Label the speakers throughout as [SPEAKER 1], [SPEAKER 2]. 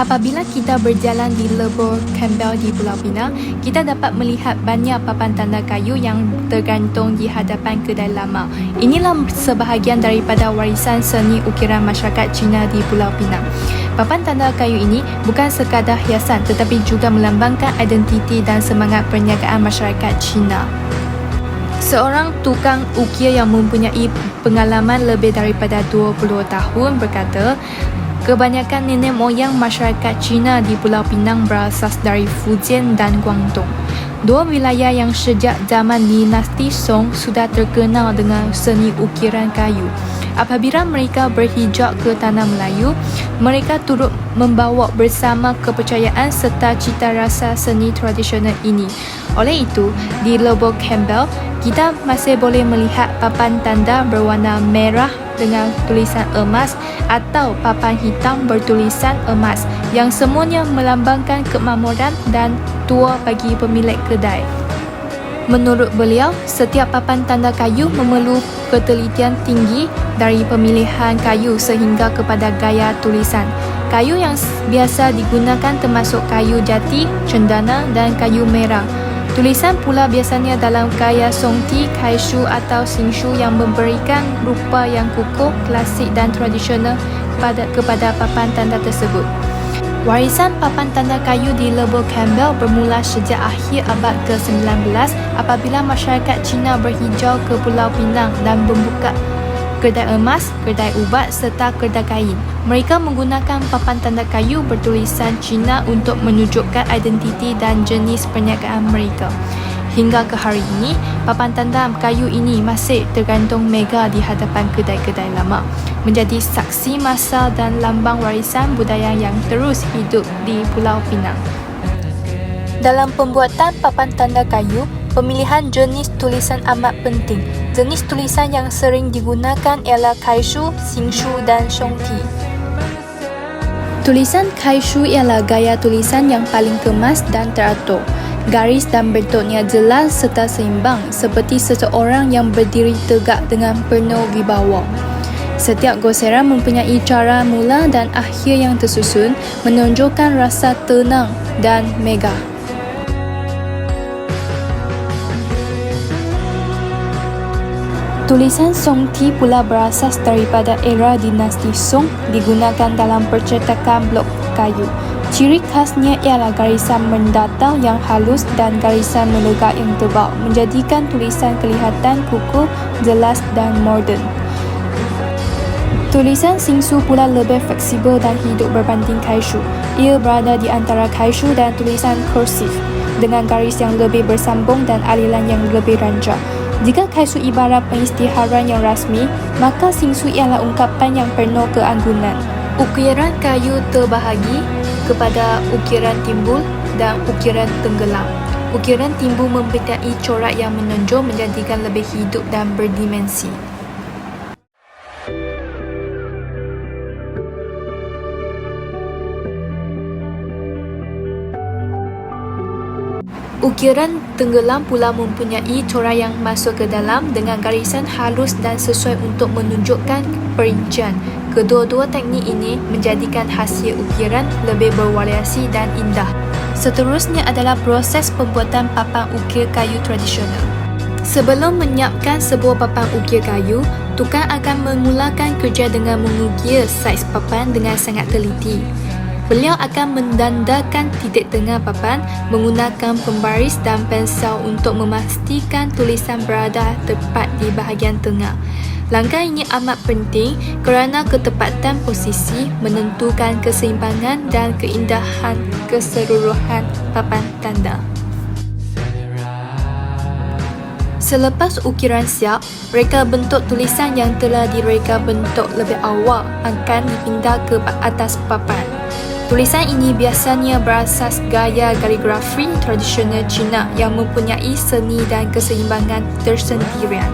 [SPEAKER 1] Apabila kita berjalan di Lebur Campbell di Pulau Pinang, kita dapat melihat banyak papan tanda kayu yang tergantung di hadapan kedai lama. Inilah sebahagian daripada warisan seni ukiran masyarakat Cina di Pulau Pinang. Papan tanda kayu ini bukan sekadar hiasan tetapi juga melambangkan identiti dan semangat perniagaan masyarakat Cina. Seorang tukang ukir yang mempunyai pengalaman lebih daripada 20 tahun berkata, Kebanyakan nenek moyang masyarakat Cina di Pulau Pinang berasas dari Fujian dan Guangdong. Dua wilayah yang sejak zaman dinasti Song sudah terkenal dengan seni ukiran kayu. Apabila mereka berhijrah ke tanah Melayu, mereka turut membawa bersama kepercayaan serta cita rasa seni tradisional ini. Oleh itu, di Lobo Campbell, kita masih boleh melihat papan tanda berwarna merah dengan tulisan emas atau papan hitam bertulisan emas yang semuanya melambangkan kemakmuran dan tua bagi pemilik kedai. Menurut beliau, setiap papan tanda kayu memerlu ketelitian tinggi dari pemilihan kayu sehingga kepada gaya tulisan. Kayu yang biasa digunakan termasuk kayu jati, cendana dan kayu merah. Tulisan pula biasanya dalam gaya songti, kaishu atau singshu yang memberikan rupa yang kukuh, klasik dan tradisional kepada, kepada papan tanda tersebut. Warisan papan tanda kayu di Lebo Campbell bermula sejak akhir abad ke-19 apabila masyarakat Cina berhijau ke Pulau Pinang dan membuka kedai emas, kedai ubat serta kedai kain. Mereka menggunakan papan tanda kayu bertulisan Cina untuk menunjukkan identiti dan jenis perniagaan mereka. Hingga ke hari ini, papan tanda kayu ini masih tergantung mega di hadapan kedai-kedai lama, menjadi saksi masa dan lambang warisan budaya yang terus hidup di Pulau Pinang. Dalam pembuatan papan tanda kayu, pemilihan jenis tulisan amat penting. Jenis tulisan yang sering digunakan ialah kaishu, singshu dan shongti. Tulisan kaishu ialah gaya tulisan yang paling kemas dan teratur garis dan bentuknya jelas serta seimbang seperti seseorang yang berdiri tegak dengan penuh wibawa. Setiap goseran mempunyai cara mula dan akhir yang tersusun menunjukkan rasa tenang dan megah. Tulisan Song Ti pula berasas daripada era dinasti Song digunakan dalam percetakan blok kayu. Ciri khasnya ialah garisan mendatar yang halus dan garisan melegak yang tebal menjadikan tulisan kelihatan kukuh, jelas dan moden. Tulisan Singsu pula lebih fleksibel dan hidup berbanding Kaishu. Ia berada di antara Kaishu dan tulisan kursif dengan garis yang lebih bersambung dan aliran yang lebih rancak. Jika Kaishu ibarat pengisytiharan yang rasmi, maka Singsu ialah ungkapan yang penuh keanggunan. Ukiran kayu terbahagi kepada ukiran timbul dan ukiran tenggelam. Ukiran timbul mempunyai corak yang menonjol menjadikan lebih hidup dan berdimensi. Ukiran tenggelam pula mempunyai corak yang masuk ke dalam dengan garisan halus dan sesuai untuk menunjukkan perincian. Kedua-dua teknik ini menjadikan hasil ukiran lebih bervariasi dan indah. Seterusnya adalah proses pembuatan papan ukir kayu tradisional. Sebelum menyiapkan sebuah papan ukir kayu, tukang akan memulakan kerja dengan mengukir saiz papan dengan sangat teliti. Beliau akan mendandakan titik tengah papan menggunakan pembaris dan pensel untuk memastikan tulisan berada tepat di bahagian tengah. Langkah ini amat penting kerana ketepatan posisi menentukan keseimbangan dan keindahan keseluruhan papan tanda. Selepas ukiran siap, reka bentuk tulisan yang telah direka bentuk lebih awal akan dipindah ke atas papan. Tulisan ini biasanya berasas gaya kaligrafi tradisional Cina yang mempunyai seni dan keseimbangan tersendirian.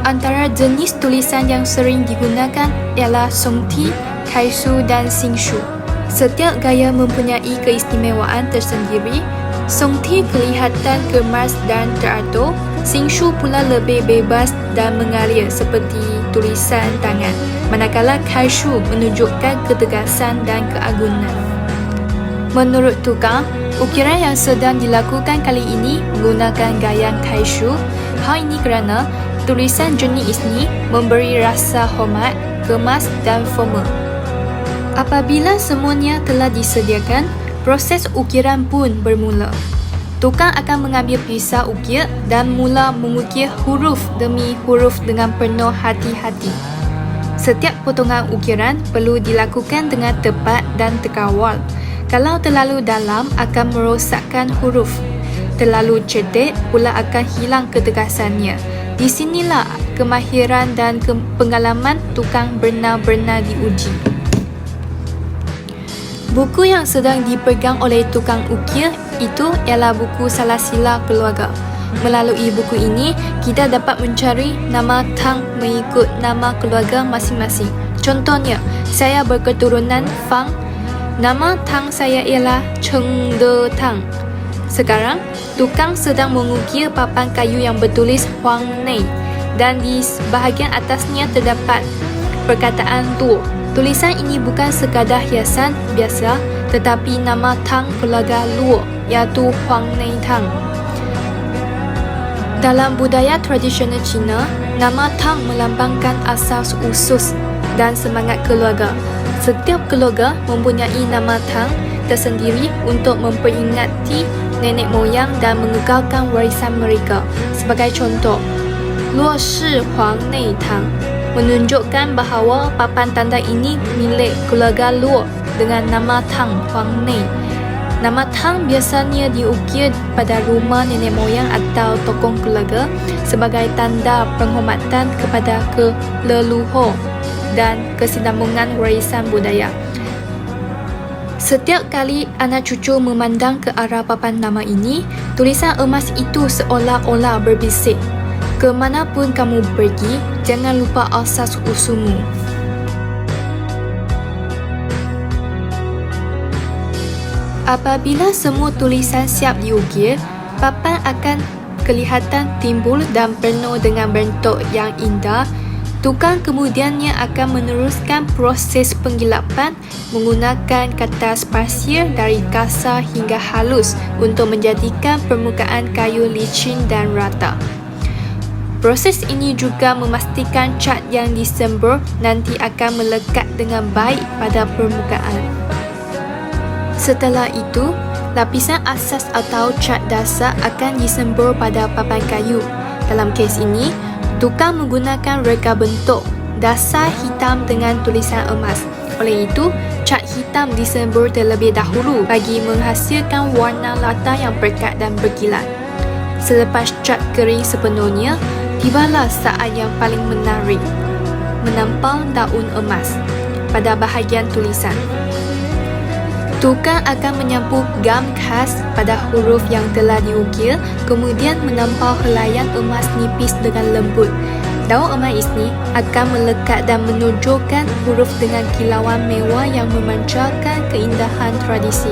[SPEAKER 1] Antara jenis tulisan yang sering digunakan ialah Songti, Kaishu dan Singshu. Setiap gaya mempunyai keistimewaan tersendiri. Songti kelihatan kemas dan teratur, Singshu pula lebih bebas dan mengalir seperti tulisan tangan, manakala Kaishu menunjukkan ketegasan dan keagungan. Menurut tukang, ukiran yang sedang dilakukan kali ini menggunakan gaya kaishu. Hal ini kerana tulisan jenis ini memberi rasa hormat, kemas dan formal. Apabila semuanya telah disediakan, proses ukiran pun bermula. Tukang akan mengambil pisau ukir dan mula mengukir huruf demi huruf dengan penuh hati-hati. Setiap potongan ukiran perlu dilakukan dengan tepat dan terkawal. Kalau terlalu dalam akan merosakkan huruf. Terlalu cetek pula akan hilang ketegasannya. Di sinilah kemahiran dan ke- pengalaman tukang benar-benar diuji. Buku yang sedang dipegang oleh tukang ukir itu ialah buku Salasila Keluarga. Melalui buku ini, kita dapat mencari nama Tang mengikut nama keluarga masing-masing. Contohnya, saya berketurunan Fang. Nama Tang saya ialah Cheng De Tang. Sekarang, tukang sedang mengukir papan kayu yang bertulis Huang Nei dan di bahagian atasnya terdapat perkataan Tu. Tulisan ini bukan sekadar hiasan biasa tetapi nama Tang keluarga Luo iaitu Huang Nei Tang. Dalam budaya tradisional Cina, nama Tang melambangkan asas usus dan semangat keluarga. Setiap keluarga mempunyai nama Tang tersendiri untuk memperingati nenek moyang dan mengekalkan warisan mereka. Sebagai contoh, Luo Shi Huang Nei Tang menunjukkan bahawa papan tanda ini milik keluarga Luo dengan nama Tang Huang Nei. Nama Tang biasanya diukir pada rumah nenek moyang atau tokoh keluarga sebagai tanda penghormatan kepada keleluhur dan kesinambungan warisan budaya. Setiap kali anak cucu memandang ke arah papan nama ini, tulisan emas itu seolah-olah berbisik. Kemanapun kamu pergi, jangan lupa asas usulmu. Apabila semua tulisan siap diukir, papan akan kelihatan timbul dan penuh dengan bentuk yang indah. Tukang kemudiannya akan meneruskan proses penggilapan menggunakan kertas pasir dari kasar hingga halus untuk menjadikan permukaan kayu licin dan rata. Proses ini juga memastikan cat yang disembur nanti akan melekat dengan baik pada permukaan. Setelah itu, lapisan asas atau cat dasar akan disembur pada papan kayu. Dalam kes ini, tukang menggunakan reka bentuk dasar hitam dengan tulisan emas. Oleh itu, cat hitam disembur terlebih dahulu bagi menghasilkan warna latar yang pekat dan berkilat. Selepas cat kering sepenuhnya, tibalah saat yang paling menarik. Menampal daun emas pada bahagian tulisan. Tukang akan menyapu gam khas pada huruf yang telah diukir, kemudian menampal helaian emas nipis dengan lembut. Daun emas ini akan melekat dan menunjukkan huruf dengan kilauan mewah yang memancarkan keindahan tradisi.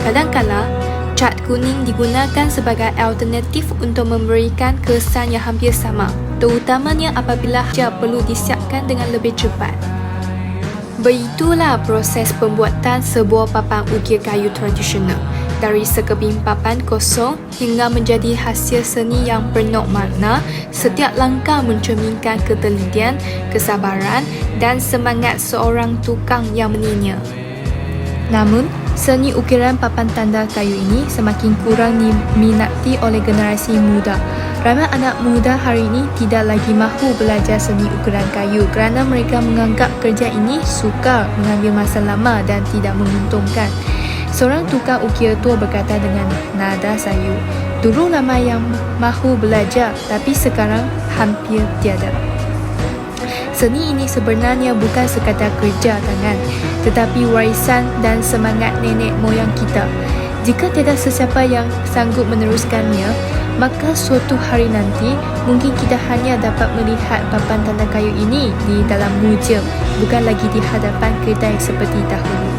[SPEAKER 1] Kadangkala, cat kuning digunakan sebagai alternatif untuk memberikan kesan yang hampir sama, terutamanya apabila hajat perlu disiapkan dengan lebih cepat. Begitulah proses pembuatan sebuah papan ukir kayu tradisional. Dari sekeping papan kosong hingga menjadi hasil seni yang penuh makna, setiap langkah mencerminkan ketelitian, kesabaran dan semangat seorang tukang yang meninya. Namun, seni ukiran papan tanda kayu ini semakin kurang diminati oleh generasi muda. Ramai anak muda hari ini tidak lagi mahu belajar seni ukiran kayu kerana mereka menganggap kerja ini sukar, mengambil masa lama dan tidak menguntungkan. Seorang tukang ukir tua berkata dengan nada sayu, Dulu ramai yang mahu belajar tapi sekarang hampir tiada. Seni ini sebenarnya bukan sekadar kerja tangan tetapi warisan dan semangat nenek moyang kita. Jika tiada sesiapa yang sanggup meneruskannya, maka suatu hari nanti mungkin kita hanya dapat melihat papan tanda kayu ini di dalam museum bukan lagi di hadapan kedai seperti dahulu.